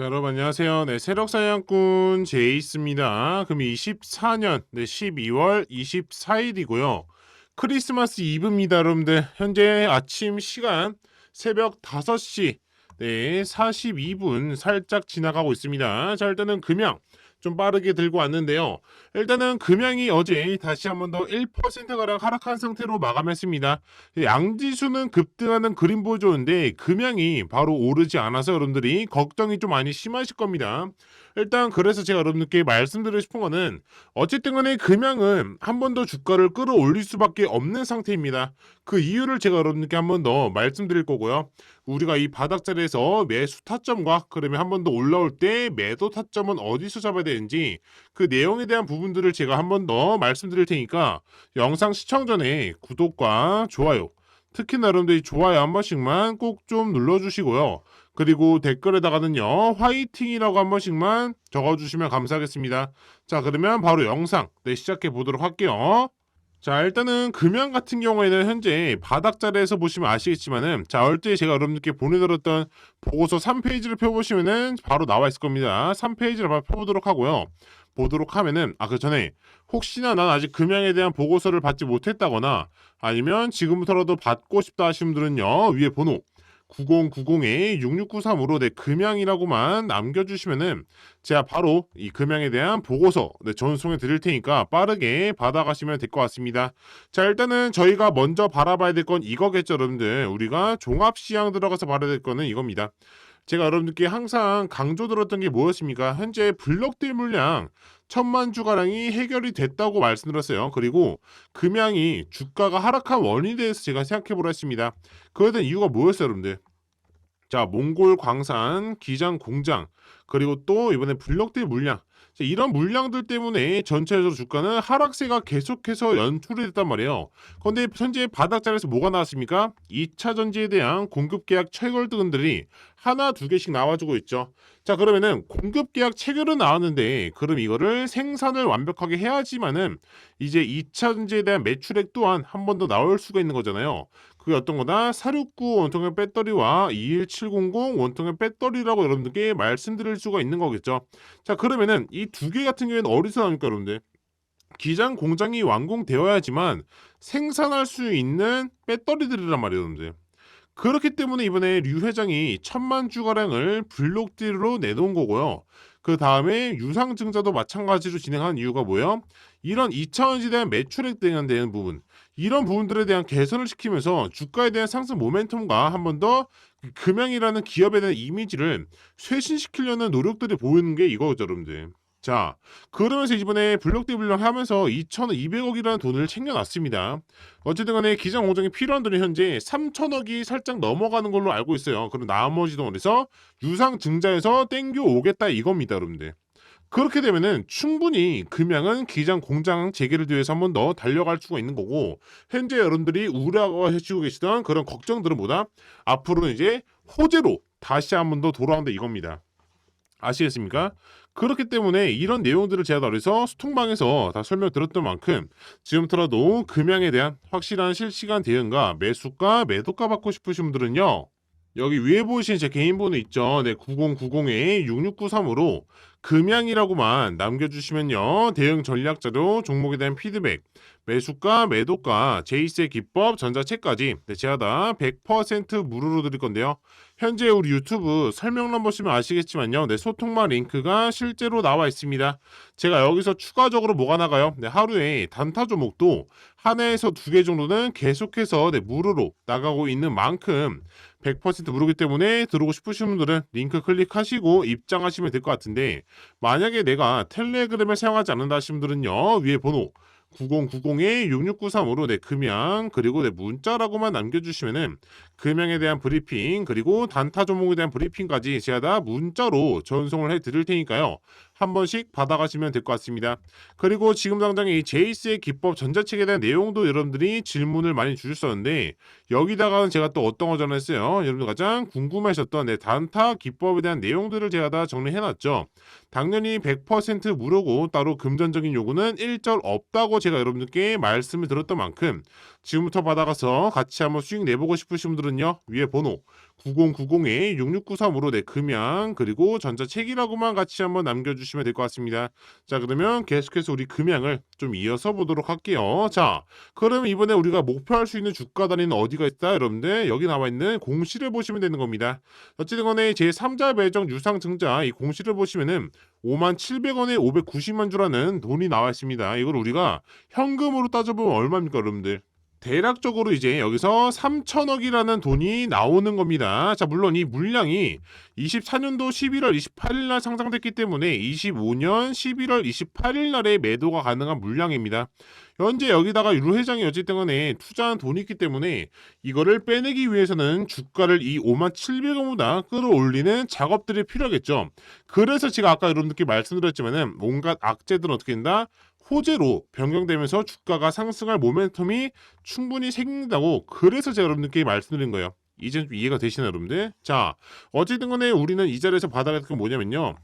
자, 여러분 안녕하세요. 네, 세력사냥꾼 제이스입니다. 그럼 24년 네, 12월 24일이고요. 크리스마스 이브입니다, 여러분들. 현재 아침 시간 새벽 5시 네, 42분 살짝 지나가고 있습니다. 자, 일단은 금양 좀 빠르게 들고 왔는데요. 일단은 금양이 어제 다시 한번 더 1%가량 하락한 상태로 마감했습니다. 양지수는 급등하는 그림 보여줬는데 금양이 바로 오르지 않아서 여러분들이 걱정이 좀 많이 심하실 겁니다. 일단 그래서 제가 여러분들께 말씀드리고 싶은 거는 어쨌든 간에 금양은 한 번 더 주가를 끌어올릴 수밖에 없는 상태입니다. 그 이유를 제가 여러분들께 한 번 더 말씀드릴 거고요. 우리가 이 바닥 자리에서 매수 타점과 그러면 한 번 더 올라올 때 매도 타점은 어디서 잡아야 되는지 그 내용에 대한 부분들을 제가 한 번 더 말씀드릴 테니까 영상 시청 전에 구독과 좋아요 특히나 여러분들이 좋아요 한 번씩만 꼭 좀 눌러주시고요. 그리고 댓글에다가는요 화이팅이라고 한 번씩만 적어주시면 감사하겠습니다. 자 그러면 바로 영상 네, 시작해 보도록 할게요. 자 일단은 금양 같은 경우에는 현재 바닥 자리에서 보시면 아시겠지만은 자 얼때 제가 여러분들께 보내드렸던 보고서 3페이지를 펴보시면은 바로 나와 있을 겁니다. 3페이지를 바로 펴보도록 하고요. 보도록 하면은 아 그 전에 혹시나 난 아직 금양에 대한 보고서를 받지 못했다거나 아니면 지금부터라도 받고 싶다 하시는 분들은요 위에 번호 9090-6693으로 내 금양이라고만 남겨주시면은 제가 바로 이 금양에 대한 보고서 네, 전송해 드릴 테니까 빠르게 받아가시면 될 것 같습니다. 자 일단은 저희가 먼저 바라봐야 될 건 이거겠죠 여러분들 우리가 종합시장 들어가서 바라야 될 거는 이겁니다. 제가 여러분들께 항상 강조 들었던 게 뭐였습니까? 현재 블록딜 물량 천만 주가량이 해결이 됐다고 말씀드렸어요. 그리고 금양이 주가가 하락한 원인에 대해서 제가 생각해 보라 했습니다. 그에 대한 이유가 뭐였어요, 여러분들? 자, 몽골 광산, 기장 공장, 그리고 또 이번에 블록딜 물량. 자, 이런 물량들 때문에 전체적으로 주가는 하락세가 계속해서 연출이 됐단 말이에요. 그런데 현재 바닥자리에서 뭐가 나왔습니까? 2차 전지에 대한 공급 계약 체결 등들이 하나 두 개씩 나와주고 있죠. 자 그러면은 공급 계약 체결은 나왔는데 그럼 이거를 생산을 완벽하게 해야지만은 이제 2차 전지에 대한 매출액 또한 한 번 더 나올 수가 있는 거잖아요. 그게 어떤 거다? 469 원통형 배터리와 21700 원통형 배터리라고 여러분들께 말씀드릴 수가 있는 거겠죠. 자 그러면은 이 두 개 같은 경우에는 어디서 나옵니까 여러분들? 기장 공장이 완공되어야지만 생산할 수 있는 배터리들이란 말이에요 여러분들. 그렇기 때문에 이번에 류 회장이 천만 주가량을 블록딜로 내놓은 거고요. 그 다음에 유상증자도 마찬가지로 진행한 이유가 뭐예요? 이런 2차원지에 대한 매출액 대한 되는 부분 이런 부분들에 대한 개선을 시키면서 주가에 대한 상승 모멘텀과 한 번 더 금양이라는 기업에 대한 이미지를 쇄신시키려는 노력들이 보이는 게 이거죠 여러분들 자, 그러면서 이번에 블록디 블록 하면서 2,200억이라는 돈을 챙겨놨습니다. 어쨌든 간에 기장 공정이 필요한 돈이 현재 3,000억이 살짝 넘어가는 걸로 알고 있어요. 그럼 나머지 돈에서 유상 증자에서 땡겨 오겠다 이겁니다, 여러분들. 그렇게 되면은 충분히 금양은 기장 공장 재개를 위해서 한 번 더 달려갈 수가 있는 거고 현재 여러분들이 우려하시고 계시던 그런 걱정들은 뭐다? 앞으로는 이제 호재로 다시 한 번 더 돌아온다 이겁니다. 아시겠습니까? 그렇기 때문에 이런 내용들을 제가 어디서 수통방에서 다 설명드렸던 만큼 지금부터라도 금양에 대한 확실한 실시간 대응과 매수가 매도가 받고 싶으신 분들은요. 여기 위에 보이신 제 개인 번호 있죠. 네, 9090에 6693으로 금양이라고만 남겨주시면요. 대응 전략 자료, 종목에 대한 피드백, 매수가, 매도가, 제이스의 기법, 전자책까지 네, 제가 다 100% 무료로 드릴 건데요. 현재 우리 유튜브 설명란 보시면 아시겠지만요. 네, 소통만 링크가 실제로 나와 있습니다. 제가 여기서 추가적으로 뭐가 나가요? 네, 하루에 단타 종목도 하나에서 두 개 정도는 계속해서 네, 무료로 나가고 있는 만큼 100% 무료기 때문에 들어오고 싶으신 분들은 링크 클릭하시고 입장하시면 될 것 같은데 만약에 내가 텔레그램을 사용하지 않는다 하시는 분들은요 위에 번호 9090-6693으로 내 금양 그리고 내 문자라고만 남겨주시면은 금양에 대한 브리핑 그리고 단타 종목에 대한 브리핑까지 제가 다 문자로 전송을 해드릴 테니까요 한 번씩 받아가시면 될 것 같습니다. 그리고 지금 당장 이 제이스의 기법 전자책에 대한 내용도 여러분들이 질문을 많이 주셨었는데 여기다가는 제가 또 어떤 거 전했어요. 여러분들 가장 궁금하셨던 내 단타 기법에 대한 내용들을 제가 다 정리해놨죠. 당연히 100% 무료고 따로 금전적인 요구는 일절 없다고 제가 여러분들께 말씀을 드렸던 만큼 지금부터 받아가서 같이 한번 수익 내보고 싶으신 분들은요 위에 번호 9090에 6693으로 네 금양 그리고 전자책이라고만 같이 한번 남겨주시면 될 것 같습니다. 자 그러면 계속해서 우리 금양을 좀 이어서 보도록 할게요. 자 그러면 이번에 우리가 목표할 수 있는 주가 단위는 어디가 있다 여러분들 여기 나와 있는 공시를 보시면 되는 겁니다. 어쨌든 간에 제3자 배정 유상 증자 이 공시를 보시면은 5만 700원에 590만 주라는 돈이 나와 있습니다. 이걸 우리가 현금으로 따져보면 얼마입니까 여러분들? 대략적으로 이제 여기서 3천억이라는 돈이 나오는 겁니다. 자, 물론 이 물량이 24년도 11월 28일 날 상장됐기 때문에 25년 11월 28일 날에 매도가 가능한 물량입니다. 현재 여기다가 유 회장이 어쨌든 간에 투자한 돈이 있기 때문에 이거를 빼내기 위해서는 주가를 이 5만 700원보다 끌어올리는 작업들이 필요하겠죠. 그래서 제가 아까 여러분들께 말씀드렸지만은 온갖 악재들은 어떻게 된다? 호재로 변경되면서 주가가 상승할 모멘텀이 충분히 생긴다고 그래서 제가 여러분들께 말씀드린 거예요. 이제 좀 이해가 되시나요, 여러분들? 자, 어쨌든 간에 우리는 이 자리에서 받아갈 게 뭐냐면요.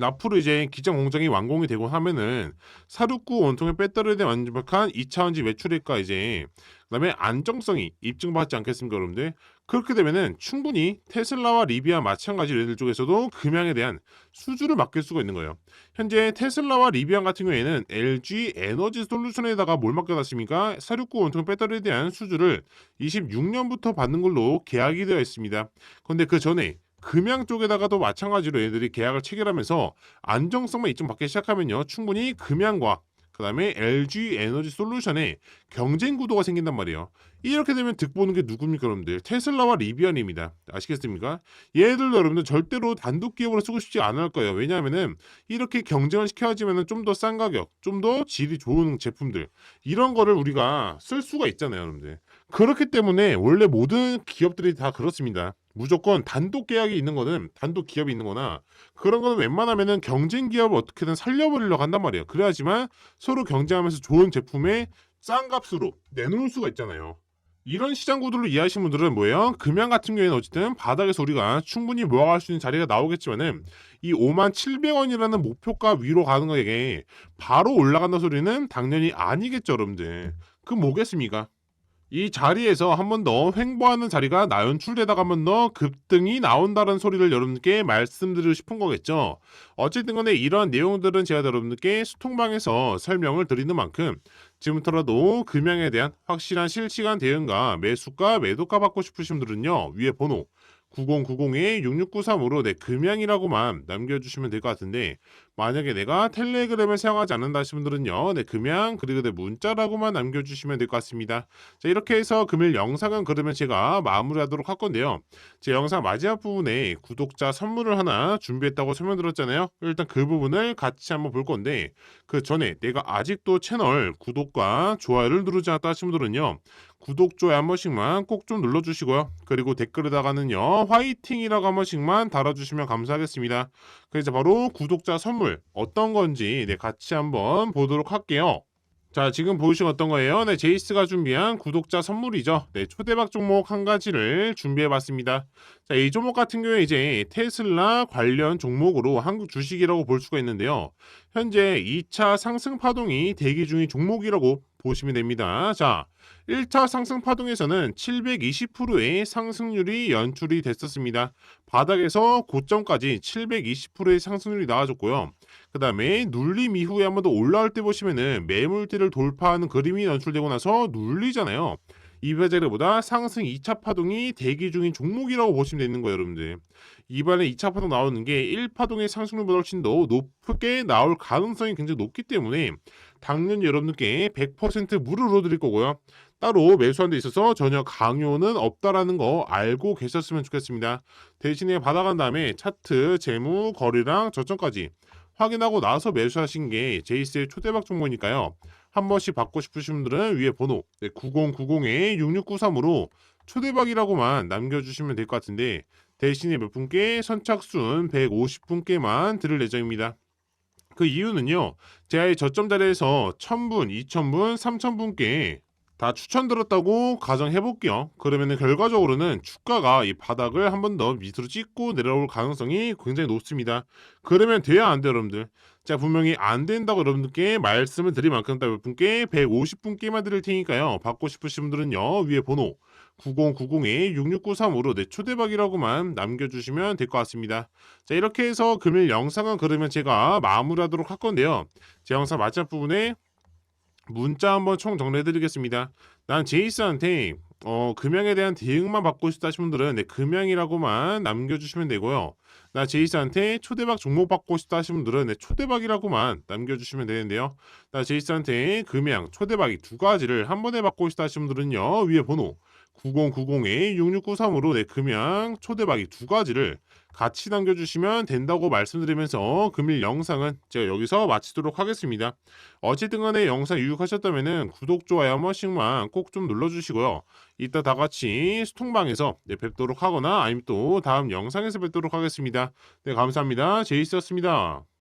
앞으로 이제 기장 공장이 완공이 되고 하면은 사륙구 원통의 배터리에 대한 완벽한 2차원지 매출액과 이제 그다음에 안정성이 입증받지 않겠습니까, 여러분들? 그렇게 되면은 충분히 테슬라와 리비아 마찬가지로 얘들 쪽에서도 금양에 대한 수주를 맡길 수가 있는 거예요. 현재 테슬라와 리비안 같은 경우에는 LG 에너지 솔루션에다가 뭘 맡겨놨습니까? 사륙구 원통 배터리에 대한 수주를 26년부터 받는 걸로 계약이 되어 있습니다. 그런데 그 전에 금양 쪽에다가도 마찬가지로 얘들이 계약을 체결하면서 안정성만 입증받기 시작하면요 충분히 금양과 그 다음에 LG 에너지 솔루션의 경쟁 구도가 생긴단 말이에요. 이렇게 되면 득 보는 게 누굽니까 여러분들? 테슬라와 리비안입니다. 아시겠습니까? 얘들도 여러분들 절대로 단독 기업으로 쓰고 싶지 않을 거예요. 왜냐하면은 이렇게 경쟁을 시켜야지면은 좀 더 싼 가격, 좀 더 질이 좋은 제품들 이런 거를 우리가 쓸 수가 있잖아요, 여러분들. 그렇기 때문에 원래 모든 기업들이 다 그렇습니다. 무조건 단독 계약이 있는 거는 단독 기업이 있는 거나 그런 거는 웬만하면은 경쟁 기업을 어떻게든 살려버리려고 한단 말이에요. 그래야지만 서로 경쟁하면서 좋은 제품에 싼 값으로 내놓을 수가 있잖아요. 이런 시장 구도를 이해하시는 분들은 뭐예요? 금양 같은 경우에는 어쨌든 바닥에서 우리가 충분히 모아갈 수 있는 자리가 나오겠지만은 이 5만 700원이라는 목표가 위로 가는 거에게 바로 올라간다 소리는 당연히 아니겠죠, 여러분들. 그 뭐겠습니까? 이 자리에서 한 번 더 횡보하는 자리가 나연출되다가 한 번 더 급등이 나온다는 소리를 여러분께 말씀드리고 싶은 거겠죠. 어쨌든 간에 이런 내용들은 제가 여러분들께 수통방에서 설명을 드리는 만큼 지금부터라도 금양에 대한 확실한 실시간 대응과 매수가 매도가 받고 싶으신 분들은요. 위에 번호 9090-6693으로 내 금양이라고만 남겨주시면 될 것 같은데 만약에 내가 텔레그램을 사용하지 않는다 하시는 분들은요 내 금양 그리고 내 문자라고만 남겨주시면 될 것 같습니다. 자 이렇게 해서 금일 영상은 그러면 제가 마무리하도록 할 건데요. 제 영상 마지막 부분에 구독자 선물을 하나 준비했다고 설명드렸잖아요. 일단 그 부분을 같이 한번 볼 건데 그 전에 내가 아직도 채널 구독과 좋아요를 누르지 않았다 하시는 분들은요 구독, 좋아요 한 번씩만 꼭 좀 눌러주시고요. 그리고 댓글에다가는요, 화이팅이라고 한 번씩만 달아주시면 감사하겠습니다. 그래서 바로 구독자 선물 어떤 건지 네, 같이 한번 보도록 할게요. 자, 지금 보시면 어떤 거예요? 네, 제이스가 준비한 구독자 선물이죠. 네, 초대박 종목 한 가지를 준비해 봤습니다. 자, 이 종목 같은 경우에 이제 테슬라 관련 종목으로 한국 주식이라고 볼 수가 있는데요. 현재 2차 상승 파동이 대기 중인 종목이라고 보시면 됩니다. 자, 1차 상승 파동에서는 720%의 상승률이 연출이 됐었습니다. 바닥에서 고점까지 720%의 상승률이 나와줬고요. 그 다음에 눌림 이후에 한번 더 올라올 때 보시면은 매물대를 돌파하는 그림이 연출되고 나서 눌리잖아요. 이번 자리보다 상승 2차 파동이 대기 중인 종목이라고 보시면 되는 거예요, 여러분들. 이번에 2차 파동 나오는 게 1파동의 상승률보다 훨씬 더 높게 나올 가능성이 굉장히 높기 때문에 당연히 여러분들께 100% 무료로 드릴 거고요. 따로 매수한 데 있어서 전혀 강요는 없다라는 거 알고 계셨으면 좋겠습니다. 대신에 받아간 다음에 차트, 재무, 거래량, 저점까지 확인하고 나서 매수하신 게 제이스의 초대박 종목이니까요. 한 번씩 받고 싶으신 분들은 위에 번호 9090-6693으로 초대박이라고만 남겨주시면 될 것 같은데 대신에 몇 분께 선착순 150분께만 드릴 예정입니다. 그 이유는요. 제가 저점 자리에서 1000분, 2000분, 3000분께 다 추천드렸다고 가정해 볼게요. 그러면은 결과적으로는 주가가 이 바닥을 한 번 더 밑으로 찍고 내려올 가능성이 굉장히 높습니다. 그러면 돼야 안 돼요, 여러분들. 자, 분명히 안 된다고 여러분들께 말씀을 드릴 만큼 몇 분께 150분께만 드릴 테니까요. 받고 싶으신 분들은요. 위에 번호 9090-6693으로 네, 초대박이라고만 남겨주시면 될 것 같습니다. 자, 이렇게 해서 금일 영상은 그러면 제가 마무리하도록 할 건데요. 제 영상 마지막 부분에 문자 한번 총 정리해 드리겠습니다. 난 제이스한테 어, 금양에 대한 대응만 받고 싶다 하시는 분들은 네, 금양이라고만 남겨주시면 되고요. 나 제이스한테 초대박 종목 받고 싶다 하시는 분들은 네, 초대박이라고만 남겨주시면 되는데요. 나 제이스한테 금양, 초대박이 두 가지를 한 번에 받고 싶다 하시는 분들은요. 위에 번호 9090-6693으로 네, 금양, 초대박이 두 가지를 같이 남겨주시면 된다고 말씀드리면서 금일 영상은 제가 여기서 마치도록 하겠습니다. 어쨌든 간에 영상 유익하셨다면 구독, 좋아요 한 번씩만 꼭 좀 눌러주시고요. 이따 다 같이 수통방에서 네, 뵙도록 하거나 아니면 또 다음 영상에서 뵙도록 하겠습니다. 네, 감사합니다. 제이스였습니다.